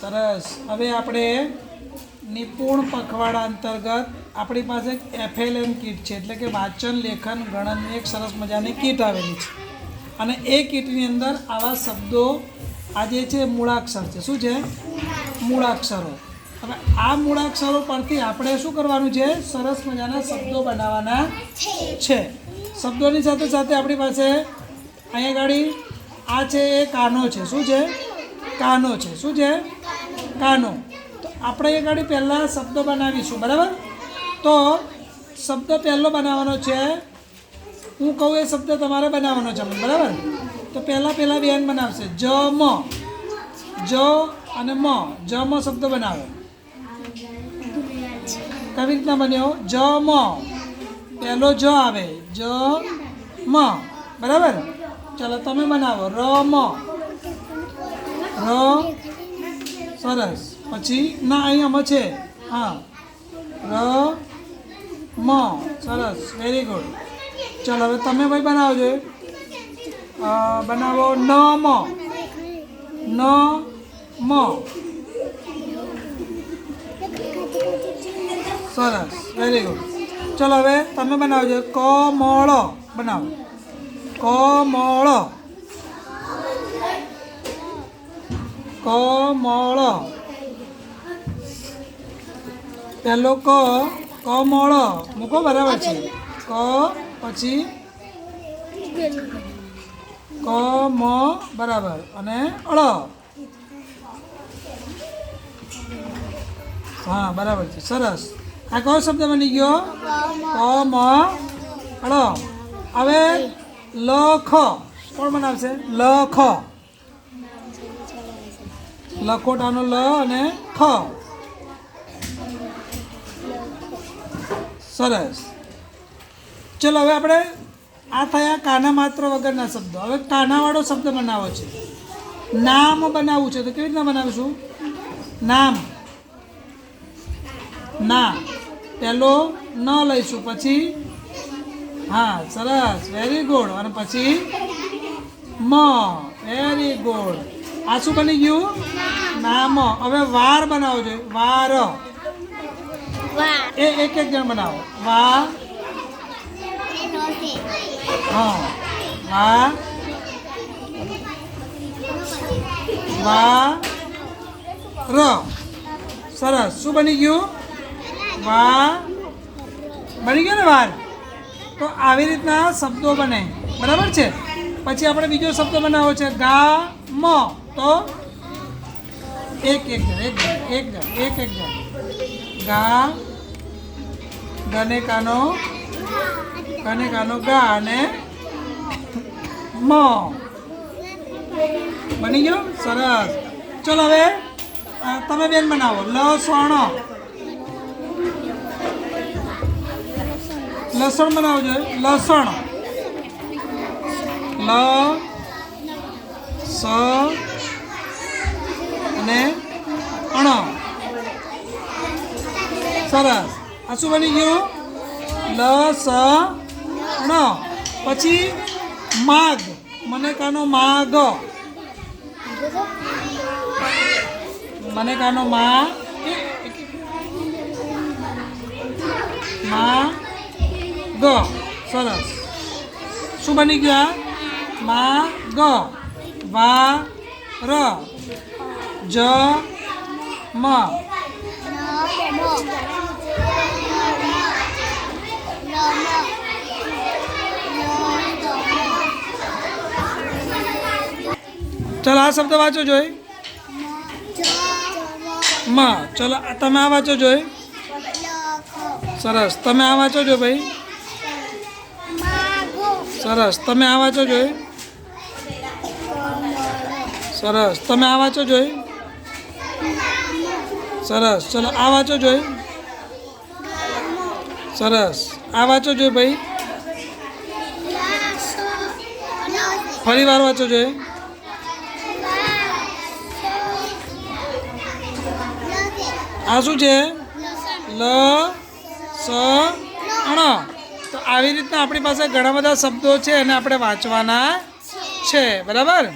સરસ. હવે આપણે નિપુણ પખવાડા અંતર્ગત આપણી પાસે એક એમ કીટ છે, એટલે કે વાંચન, લેખન ગણનની એક સરસ મજાની કીટ આવેલી છે. અને એ કીટની અંદર આવા શબ્દો આ જે છે મૂળાક્ષર છે. શું છે? મૂળાક્ષરો. હવે આ મૂળાક્ષરો પરથી આપણે શું કરવાનું છે? સરસ મજાના શબ્દો બનાવવાના છે. શબ્દોની સાથે સાથે આપણી પાસે અહીંયા ગાડી, આ છે એ કાનો છે. શું છે? કાનો છે. શું છે? કાનો. તો આપણે એ ગાડી પહેલાં શબ્દ બનાવીશું, બરાબર? તો શબ્દ પહેલો બનાવવાનો છે, હું કહું એ શબ્દ તમારે બનાવવાનો છે બરાબર? તો પહેલાં પહેલાં બેન બનાવશે. જ, મ. જ અને મ. જ, મ શબ્દ બનાવો. કેવી રીતના બન્યો? જ, મ. પહેલો જ આવે. જ, મ. બરાબર? ચાલો તમે બનાવો. ર, મ. ર સરસ. પછી ના અહીંયામાં છે હા. ર, મ. સરસ. વેરી ગુડ ચાલો, હવે તમે ભાઈ બનાવજો. બનાવો ન, મ. ન, મ. સરસ. વેરી ગુડ ચલો, હવે તમે બનાવજો. ક મોળો બનાવો. ક મોળો ક પેલો ક કમળ મૂકો બરાબર છે ક પછી ક મ બરાબર અને અળ હા બરાબર છે સરસ આ કયો શબ્દ બની ગયો ક મ અળ હવે લખ કોણ બનાવશે લખ લખોટાનો લ અને ખ. સરસ. ચલો, હવે આપણે આ થયા કાના માત્ર વગરના શબ્દો. હવે કાનાવાળો શબ્દ બનાવો છે. નામ બનાવવું છે. તો કેવી રીતના બનાવીશું? નામ. ના. પહેલો ન લઈશું. પછી હા, સરસ. વેરી ગુડ અને પછી મ. વેરી ગુડ આ શું બની ગયું? નામ. હવે વાર બનાવો જોઈએ. વાર. એ એક એક જણ બનાવો. વા હા. વા વા ર. સરસ. શું બની ગયું? વા બની ગયો ને વાર? તો આવી રીતના શબ્દો બને. બરાબર છે? પછી આપણે બીજો શબ્દ બનાવવો છે. ગા મ. તો એક એક જણ એક જણ એક જણ, એક એક જણ. ગા ગને કાનો ગને કાનો ગા અને મ. બની ગયો? સરસ. ચલો હવે તમે બેન બનાવો. લસણ લસણ બનાવજો. લસણ. લ, સ અને અણ સરસ. આ શું બની ગયું? લ, સ, ણ. પછી માગ મને કાનો માગ મને કાનો મા મા ગ. સરસ. શું બની ગયા? મા ગ. વા ર. જ, મ. ચલો, આ શબ્દ વાંચો, જોઈ. મ. ચલો તમે આ વાંચો, જોઈ. સરસ. તમે આ વાંચો, જો, ભાઈ. સરસ. તમે આ વાંચો, જોઈ. સરસ. તમે આ વાંચો, જોઈ. સરસ. ચલો, આ વાંચો જોઈ. સરસ. આ વાંચો જોઈ ભાઈ. ફરી વાર વાંચો જોઈ. આ શું છે? લ, સ અણ તો આવી રીતના આપણી પાસે ઘણા બધા શબ્દો છે અને આપણે વાંચવાના છે. બરાબર?